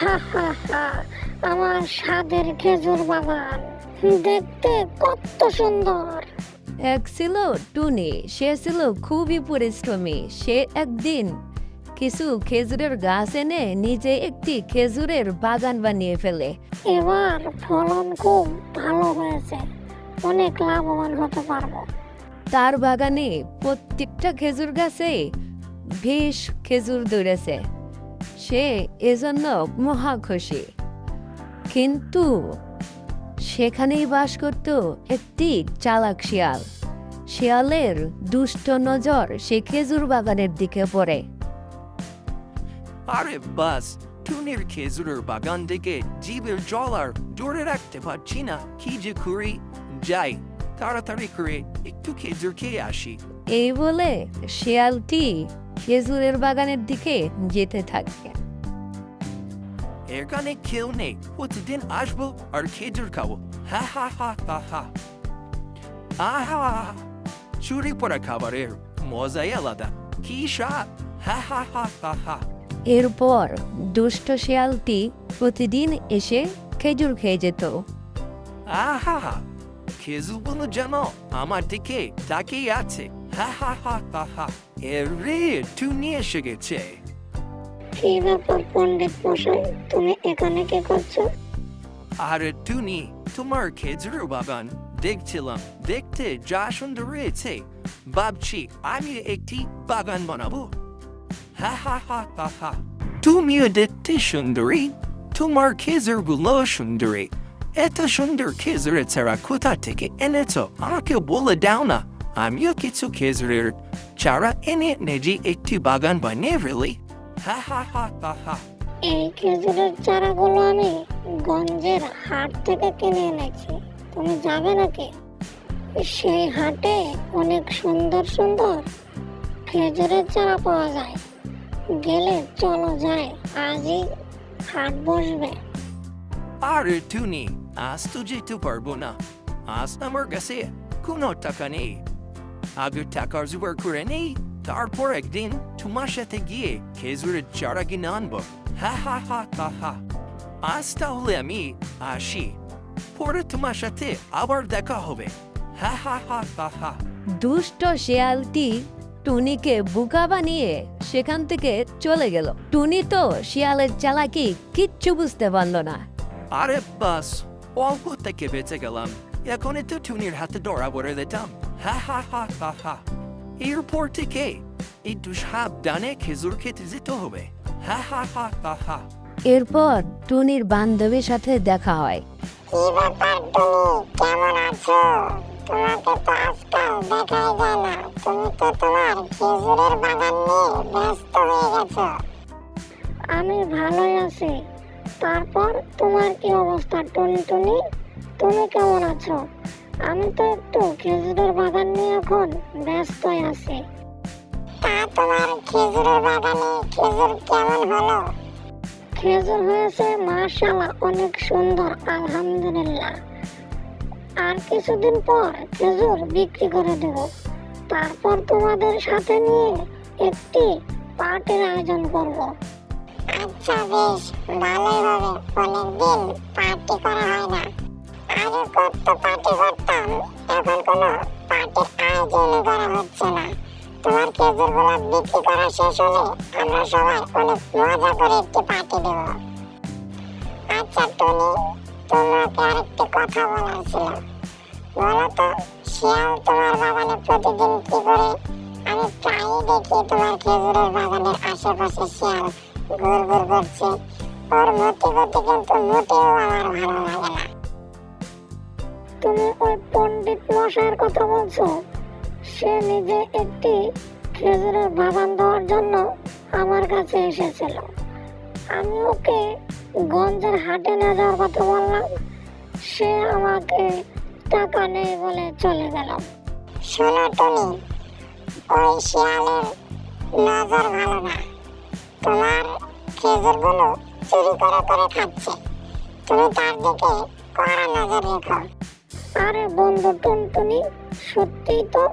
হা হা হা আমার স্বাদের খেজুর বাগান। দেখতে কত সুন্দর। এক ছিল টুনি সে ছিল খুবই পরিশ্রমী। সে একদিন কিছু খেজুরের গাছ এনে নিজে একটি খেজুরের বাগান বানিয়ে ফেলে। এবার ফলন খুব ভালো হয়েছে। অনেক লাভবান হতে পারব। তার বাগানে প্রত্যেকটা খেজুর গাছে বেশ খেজুর ধরেছে সে এজন্য মহা খুশি কিন্তু সেখানেই বাস করত একটি চালাক শিয়াল। শিয়ালের দুষ্ট নজর সে খেজুর বাগানের দিকে পড়ে। আরে বাস টুনির খেজুরের বাগান থেকে জীবের জল আর দূরে রাখতে পারছি না কি যে করি যাই তাড়াতাড়ি করে একটু খেজুর খেয়ে আসি। এই বলে শিয়ালটি খেজুরের বাগানের দিকে যেতে থাকে। এখানে কেউ নেই প্রতিদিন আসব আর খেজুর খাব। হা হা হা হা হা। আহা চুরি পড়া খাবারের মজাই আলাদা। কি স্বাদ। হা হা হা হা হা। এরপর দুষ্ট শিয়ালটি প্রতিদিন এসে খেজুর খেয়ে যেত। আহা খেজুরগুলো যেন আমার দিকে তাকিয়ে আছে। হা হা হা হা হা। এরে টুনি এসে গেছে। কি ব্যাপার পণ্ডিত মশাই? তুমি এখানে কি করছ? আর টুনি তোমার খেজুরের বাগান। দেখছিলাম দেখতে যা সুন্দর রয়েছে ভাবছি আমি একটি বাগান বানাবো। হা হা হা হা হা। তুমিও দেখতে সুন্দরী। তোমার খেজুরগুলো সুন্দরী। এত সুন্দর খেজুরের চারা কোথা থেকে এনেছো? আমাকে বলে দাও না। আমিও কিছু খেজুরের চারা এনে নিজে একটি বাগান বানিয়ে ফেলি হা হা হা হা হা এই খেজুরের চারাগুলো আমি গঞ্জের হাট থেকে কিনে এনেছি। তুমি যাবে নাকি? সেই হাটে অনেক সুন্দর সুন্দর খেজুরের চারা পাওয়া যায়। গেলে চলো যাই আজই হাট বসবে। আরে টুনি আজ তো যেতে পারব না। আজ আমার কাছে কোনো টাকা নেই। আগে টাকার জোগাড় করে নেই তারপর একদিন তোমার সাথে গিয়ে খেজুরের চারা কিনে আনব হা হা হা হা হা আজ তাহলে আমি আসি পরে তোমার সাথে আবার দেখা হবে হা হা হা হা হা দুষ্ট শিয়ালটি টুনিকে বোকা বানিয়ে সেখান থেকে চলে গেল। টুনি তো শিয়ালের চালাকি কিচ্ছু বুঝতে পারল না। আরে বাস অল্প থেকে বেঁচে গেলাম। এখন তো টুনির হাতে ডরা পড়ে দিতাম হা হা হা হা হা এরপর থেকে একটু সাবধানে খেজুর খেতে যেতে হবে। হা হা হা হা হা। এরপর টুনির বান্ধবীর সাথে দেখা হয়। কি ব্যাপার তুমি কেমন আছো? তোমাকে তো আজকাল দেখাই যায় না। তুমি তো তোমার খেজুরের বাগান নিয়ে ব্যস্ত হয়ে গেছো। আমি ভালোই আছি। তারপর তোমার কি অবস্থা টুনি টুনি? তুমি কেমন আছো? আমি তো একটু খেজুরের বাগান নিয়ে এখন ব্যস্ত আছি। তা তোমার খেজুরের বাগানে খেজুর কেমন হলো? খেজুর হয়েছে মাশাআল্লাহ অনেক সুন্দর আলহামদুলিল্লাহ। আর কিছুদিন পর খেজুর বিক্রি করে দেব। তারপর তোমাদের সাথে নিয়ে একটি পার্টির আয়োজন করব। আচ্ছা বেশ। ভালোই হবে। অনেকদিন পার্টি করা হয় না। আগে কত পার্টি করতাম এখন কোনো পার্টির আয়োজনই করা হচ্ছে না। তোমার খেজুরগুলো বিক্রি করা শেষ হলে আমরা সবাই অনেক মজা করে একটি পার্টি দেব। আচ্ছা টনি, তোমাকে আরেকটি কথা ছিল। শিয়াল তোমার বাগানে প্রতিদিন কি করে? আমি দেখি তোমার খেজুরের বাগানের আশেপাশে শিয়াল ঘুর ঘুর করছে। ওর মতি গতি কিন্তু মোটেও আমার ভালো লাগে না। তুমি ওই পণ্ডিত মশাইয়ের কথা বলছো? সে নিজে একটি খেজুরের বাগান দেওয়ার জন্য আমার কাছে এসেছিল। আমি ওকে গঞ্জের হাটে নিয়ে যাওয়ার কথা বললাম। সে আমাকে টাকা নেই বলে চলে গেল। শোনো টনি, ওই শিয়ালের নজর ভালো না। তোমার খেজুরগুলো চুরি করে করে খাচ্ছে তুমি তার দিকে কড়া নজর রেখো। আরে বন্ধু টুনটুনি সত্যিই তো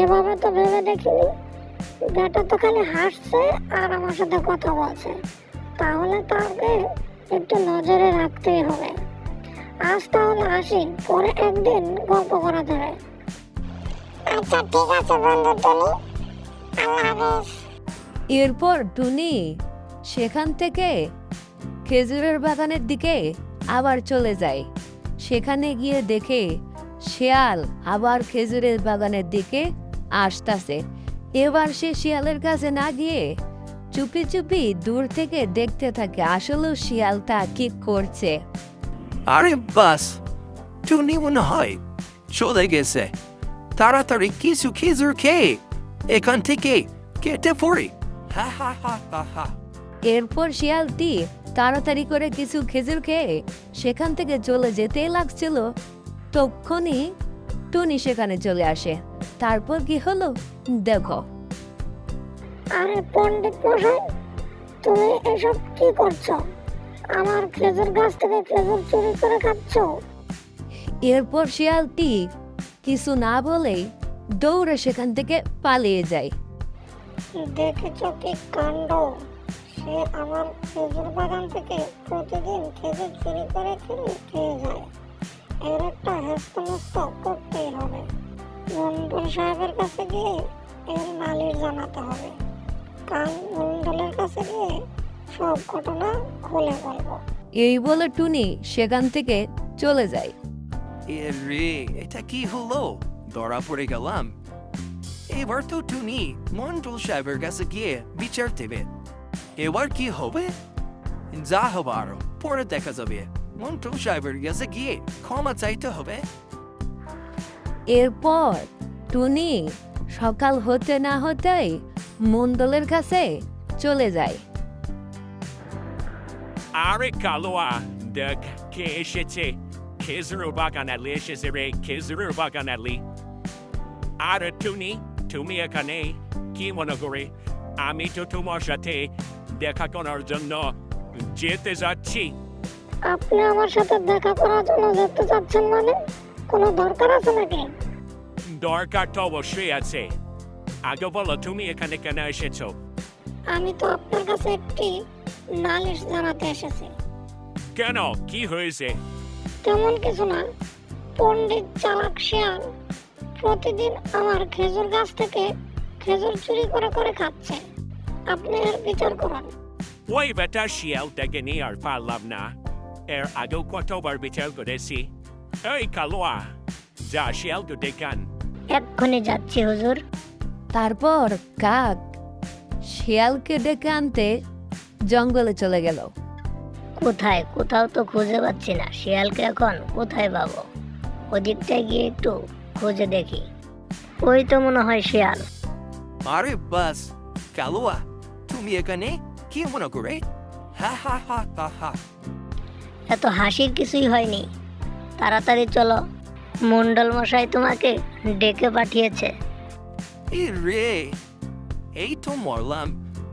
এভাবে তো ভেবে দেখিনি। বেটা তো খালি হাসছে আর আমার সাথে কথা বলছে। তাহলে তাকে একটু নজরে রাখতেই হবে। আজ তাহলে আসি পরে একদিন গল্প করা যাবে। আচ্ছা ঠিক আছে বন্ধু টনি। আল্লাহ এরপর টুনি সেখান থেকে খেজুরের বাগানের দিকে আবার চলে যায়। সেখানে গিয়ে দেখে শিয়াল আবার খেজুরের বাগানের দিকে আসতাছে। এবার সে শিয়ালের কাছে না গিয়ে চুপি চুপি দূর থেকে দেখতে থাকে আসলেও শিয়ালটা কি করছে। আরে বাস টুনি মনে হয় চলে গেছে। তাড়াতাড়ি কিছু খেজুর খেয়ে এখান থেকে কেটে পড়ি। হা হা হা হা হা। এরপর শিয়ালটি তাড়াতাড়ি করে কিছু খেজুর খেয়ে সেখান থেকে চলে যেতেই লাগছিল। তখনই টুনি সেখানে চলে আসে। তারপর কি হলো? দেখো। আরে পণ্ডিত মশাই তুমি এসব কি করছ? আমার খেজুর গাছ থেকে খেজুর চুরি করে খাচ্ছ। এরপর শিয়ালটি কিছু না বলেই দৌড়ে সেখান থেকে পালিয়ে যায়। দেখেছ কি কাণ্ড? সে আমার খেজুর বাগান থেকে প্রতিদিন খেজুর চুরি করে খেয়ে খেয়ে যায়। এর একটা হেস্তমস্ত করতেই হবে। মন্ডল সাহেবের কাছে গিয়ে এর নালিশ জানাতে হবে। কাল মন্ডলের কাছে গিয়ে সব ঘটনা খুলে বলব। এই বলে টুনি সেখান থেকে চলে যায়। এ রে এটা কি হলো? ধরা পড়ে গেলাম। এবার তো টুনি মন্ডল সাহেবের কাছে গিয়ে বিচার দেবে। এবার কি হবে? যা হবার পরে দেখা যাবে। মন্ডল সাহেবের কাছে গিয়ে ক্ষমা চাইতে হবে। এরপর টুনি সকাল হতে না হতেই মন্ডলের কাছে চলে যায়। আরে কালোয়া দেখ কে এসেছে। খেজুর বাগান আলি এসেছে রে খেজুর বাগান আলি। আরে টুনি তুমি এখানে? কি মনে করে? আমি তো তোমার সাথে দেখা করার জন্য যেতে যাচ্ছি। আপনি আমার সাথে দেখা করার জন্য যেতে চাচ্ছেন মানে? কোনো দরকার আছে নাকি? দরকার তো অবশ্যই আছে। আগে বলো তুমি এখানে কেন এসেছ? আমি তো আপনার কাছে একটি নালিশ জানাতে এসেছি। কেন? কি হয়েছে? তেমন কিছু না। পণ্ডিত চালাক শিয়াল প্রতিদিন আমার খেজুর গাছ থেকে খেজুর চুরি করে করে খাচ্ছে। আপনি এর বিচার করুন। ওই বেটা শিয়ালটাকে নিয়ে আর পারলাম না। এর আগেও কতবার বিচার করেছি। এই কালোয়া যা শিয়ালকে দেখান এক্ষুনি যাচ্ছি হুজুর। তারপর কাক শিয়ালকে ডেকে আনতে জঙ্গলে চলে গেল। কোথায়? কোথাও তো খুঁজে পাচ্ছি না। শিয়ালকে এখন কোথায় পাবো? ওদিকটায় গিয়ে একটু খুঁজে দেখি। ওই তো মনে হয় শিয়াল। আরে বাস কালুয়া তুমি এখানে কি মনে করে হা হা হা হা হা। এত হাসির কিছুই হয়নি। তাড়াতাড়ি চলো। মন্ডল মশাই তোমাকে ডেকে পাঠিয়েছে। এ রে এই তো মরলাম।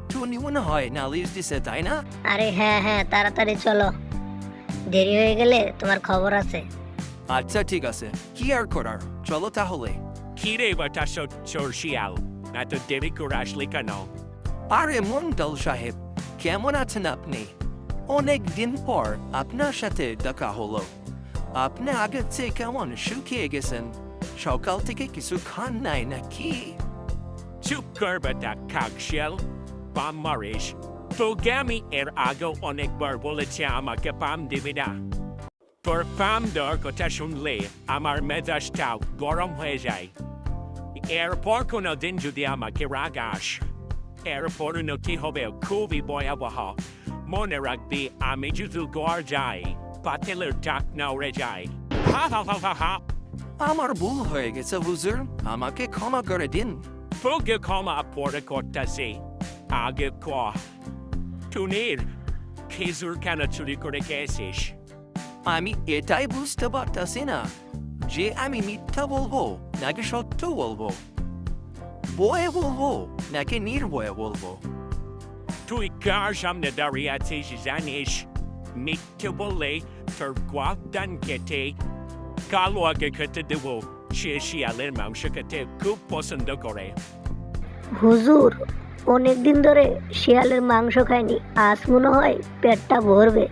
টুনি মনে হয় নালিশ দিছে তাই না? আরে হ্যাঁ হ্যাঁ তাড়াতাড়ি চলো। দেরি হয়ে গেলে তোমার খবর আছে। আচ্ছা ঠিক আছে। কি আর করার? চলো তাহলে। কিরে বেটা চোর শিয়াল এত দেরি করে আসলি কেন? আরে মন্ডল সাহেব, কেমন আছেন আপনি? অনেক দিন পর আপনার সাথে দেখা হলো। আপনি আগের চেয়ে কেমন শুকিয়ে গেছেন? সকাল থেকে কিছু খান নাই নাকি? চুপ কর বেটা কাক শিয়াল। পাম মারিস। তোকে আমি এর আগেও অনেকবার বলেছি, আমাকে পাম দিবি না। তোর পাম দেওয়ার কথা শুনলে আমার মেজাজটাও গরম হয়ে যায়। এরপর কোনো দিন যদি আমাকে রাগাস এর পরিণতি হবে খুবই ভয়াবহ মনে রাখবি আমি যদি গড় যাই পাতেলের ডাক না উড়ে যায় হা হা হা হা হা আমার ভুল হয়ে গেছে হুজুর আমাকে ক্ষমা করে দিন তোকে ক্ষমা পরে করতেছি আগে ক টুনির খেজুর কেন চুরি করে গেছিস আমি এটাই বুঝতে পারতাছি না যে আমি মিথ্যা বলব নাকি সত্য বলব বয়ে বলব নাকি নির্ভয়ে বলব তুই কার সামনে দাঁড়িয়ে আছিস জানিস মিথ্যে বললে তোর গোয়াদান কেটে কালো আগে খেতে দেব সে শিয়ালের মাংস খেতে খুব পছন্দ করে হুজুর অনেকদিন ধরে শিয়ালের মাংস খাইনি আজ মনে হয় পেটটা ভরবে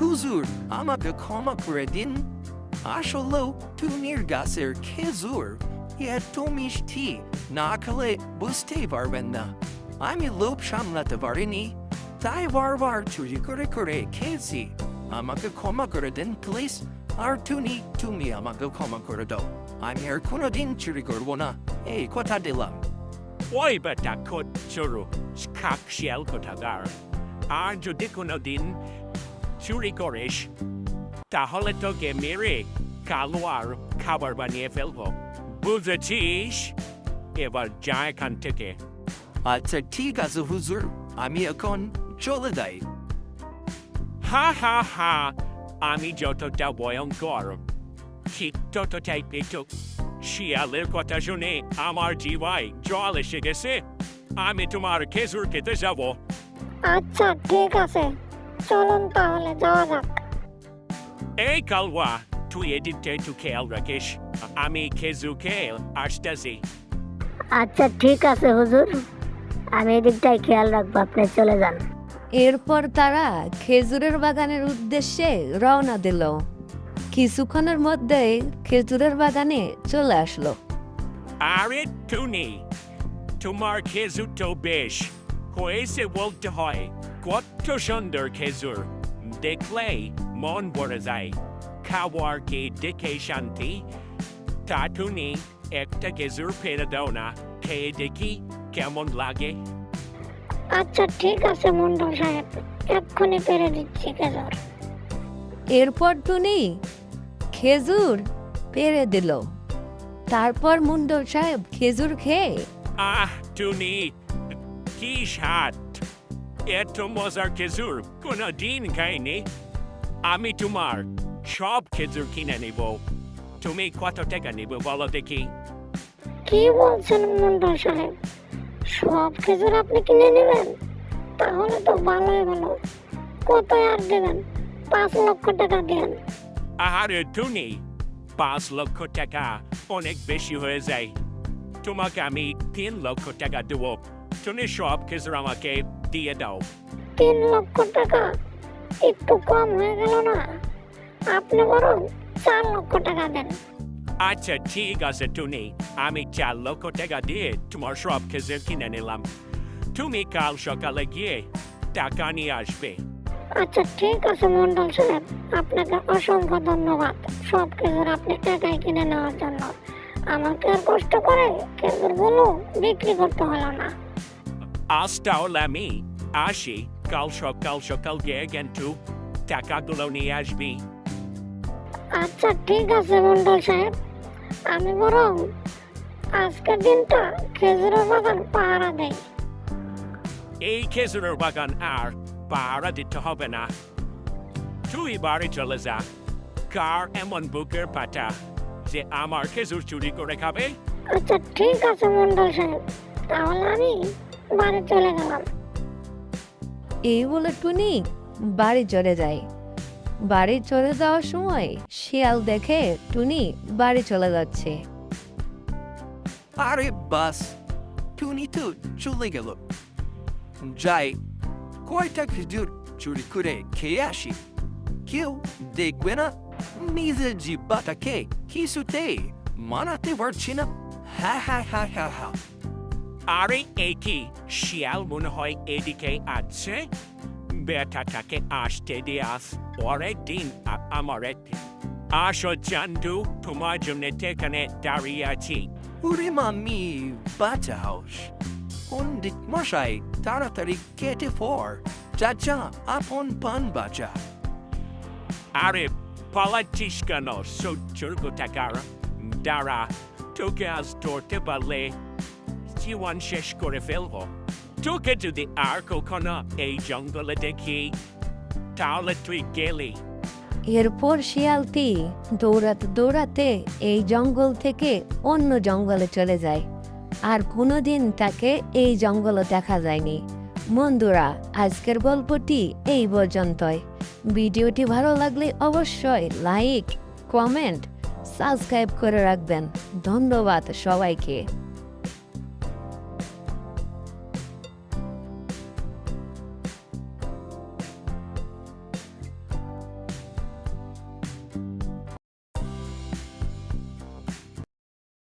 হুজুর আমাকে ক্ষমা করে দিন আসলেও টুনির গাছের খেজুর এত মিষ্টি না খেলে বুঝতেই পারবেন না আমি লোভ সামলাতে পারিনি তাই বারবার চুরি করে করে খেয়েছি আমাকে ক্ষমা করে দিন প্লিজ আর টুনি তুমি আমাকে ক্ষমা করে দাও আমি আর কোনোদিন চুরি করব না এই কথা দিলাম ওই বেটা খোদ চোরু কাকশিয়াল কোথাকার আর যদি কোনো দিন চুরি করিস তাহলে তোকে মেরে কালো আর খাবার বানিয়ে ফেলব বুঝেছিস এবার যা এখান থেকে আচ্ছা ঠিক আছে হুজুর আমি এখন চলে যাই হা হা হা আমি যতটা ভয়ঙ্কর ঠিক ততটাই পেটুক শিয়ালের কথা শুনে আমার জিবাই জল এসে গেছে আমি তোমার খেজুর খেতে যাব আচ্ছা ঠিক আছে চলুন তাহলে যাওয়া যাক এই কালওয়া তুই এদিকটা একটু খেয়াল রাখিস আমি খেজুর খেয়ে আসতেছি আচ্ছা ঠিক আছে হুজুর। আমি এদিকটাই খেয়াল রাখব আপনি চলে যান। এরপর তারা খেজুরের বাগানের উদ্দেশ্যে রওনা দিল। কিছুক্ষণের মধ্যেই খেজুরের বাগানে চলে আসলো। আরে টুনি তোমার খেজুর তো বেশ। হয়েছে বলতে হয় কত সুন্দর খেজুর। দেখলেই মন ভরে যায়। খাওয়ার কে দেখে শান্তি তা টুনি একটা খেজুর ফেলে দাও না খেয়ে দেখি কেমন লাগে আচ্ছা ঠিক আছে মন্ডল সাহেব। এক্ষুনি পেরে দিচ্ছি খেজুর। এরপর টুনি খেজুর পেরে দিল। তারপর মুন্ডল সাহেব খেজুর খেয়ে আহ টুনি কি স্বাদ। এত মজার খেজুর কোনো দিন খাইনি। আমি তোমার সব খেজুর কিনে নিব তুমি কত টাকা নিব বলো দেখি কি বলছেন মন্ডল সাহেব? সব খেজুর আপনি কিনে নেবেন? তাহলে তো ভালোই হলো। কত আর দেবেন? পাঁচ লক্ষ টাকা দেন। আরে টুনি পাঁচ লক্ষ টাকা অনেক বেশি হয়ে যায়। তোমাকে আমি তিন লক্ষ টাকা দেবো। তুমি সব খেজুর আমাকে দিয়ে দাও। তিন লক্ষ টাকা? একটু কম হয়ে গেল না? আপনি বরং চার লক্ষ টাকা দেন। আচ্ছা ঠিক আছে টুনি। আমি চার লক্ষ টাকা দিয়ে তোমার সব খেজুর কিনে নিলাম। তুমি কাল সকালে গিয়ে টাকা নিয়ে আসবে। আচ্ছা ঠিক আছে মন্ডল সাহেব। আপনাকে অসংখ্য ধন্যবাদ সব খেজুর আপনি একাই কিনে নেওয়ার জন্য। আমাকে আর কষ্ট করে খেজুরগুলো বিক্রি করতে হলো না। আজ তাহলে আমি আসি। কাল সকাল সকাল গিয়ে কিন্তু টাকাগুলো নিয়ে আসবি। আচ্ছা ঠিক আছে মন্ডল সাহেব। আমি বরং আজকের দিনটা খেজুরের বাগান পাহারা দেই। এই খেজুরের বাগান আর পাহারা দিতে হবে না। তুই বাড়ি চলে যা। কার এমন বুকের পাটা যে আমার খেজুর চুরি করে খাবে? আচ্ছা ঠিক আছে মন্ডল সাহেব। তাহলে আমি বাড়ি চলে গেলাম। এই বলে টুনি বাড়ি চলে যায়। বাড়ি চলে যাওয়ার সময় শিয়াল দেখে টুনি বাড়ি চলে যাচ্ছে। আরে বাস টুনি তো চলে গেল। যাই কয়টা খেজুর চুরি করে খেয়ে আসি। কেউ দেখবে না নিজের জিব্বাটাকে কিছুতেই মানাতে পারছি না। হ্যাঁ হ্যাঁ হ্যাঁ হ্যাঁ হ্যাঁ আরে এই কি? শিয়াল মনে হয় এদিকে আছে? বেটাটাকে আসতে দিয়াস পরের দিন আমার আসো চান্দু তোমার জন্য এখানে দাঁড়িয়ে আছি। ওরে মামি বাঁচাওস পণ্ডিত মশাই তাড়াতাড়ি কেটে পর চাচা আপন পান বাঁচা। আরে পালাচ্ছিস কেন? সহ্যর কোথাকার দাঁড়া তোকে আজ ধরতে পারলে জীবন শেষ করে ফেলব। যদি আর কখনো এই জঙ্গলে দেখি তাহলে তুই গেলি এরপর শিয়ালটি দৌড়াতে দৌড়াতে এই জঙ্গল থেকে অন্য জঙ্গলে চলে যায়। আর কোনোদিন তাকে এই জঙ্গলে দেখা যায়নি। বন্ধুরা, আজকের গল্পটি এই পর্যন্তই। ভিডিওটি ভালো লাগলে অবশ্যই লাইক, কমেন্ট, সাবস্ক্রাইব করে রাখবেন। ধন্যবাদ সবাইকে।